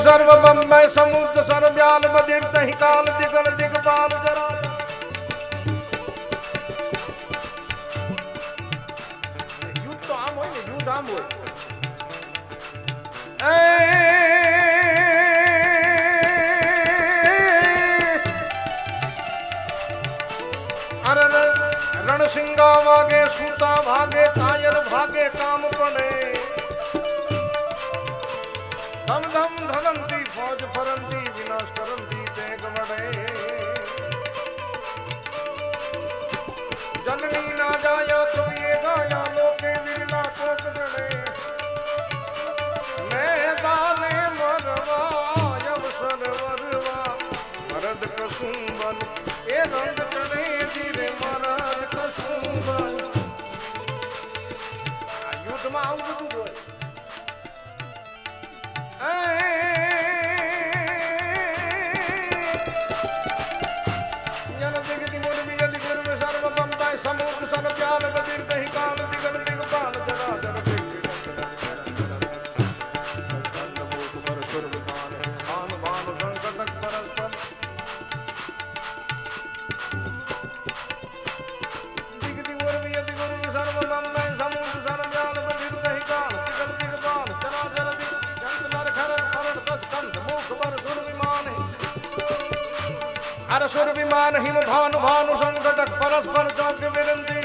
सर्व बम्बय समुद्र सर्व्याल मदिर तही काल दिगल दिगपाल जरा। युद्ध तो आम युद्ध आम सिंगा भागे सूता भागे कायर भागे काम पड़े दम ઘરમાં આવું બધું બોલ સમૂહ আর সুরবিমান হিম ভানু ভানু সংকট পরস্পর চৌকে বিরন্তি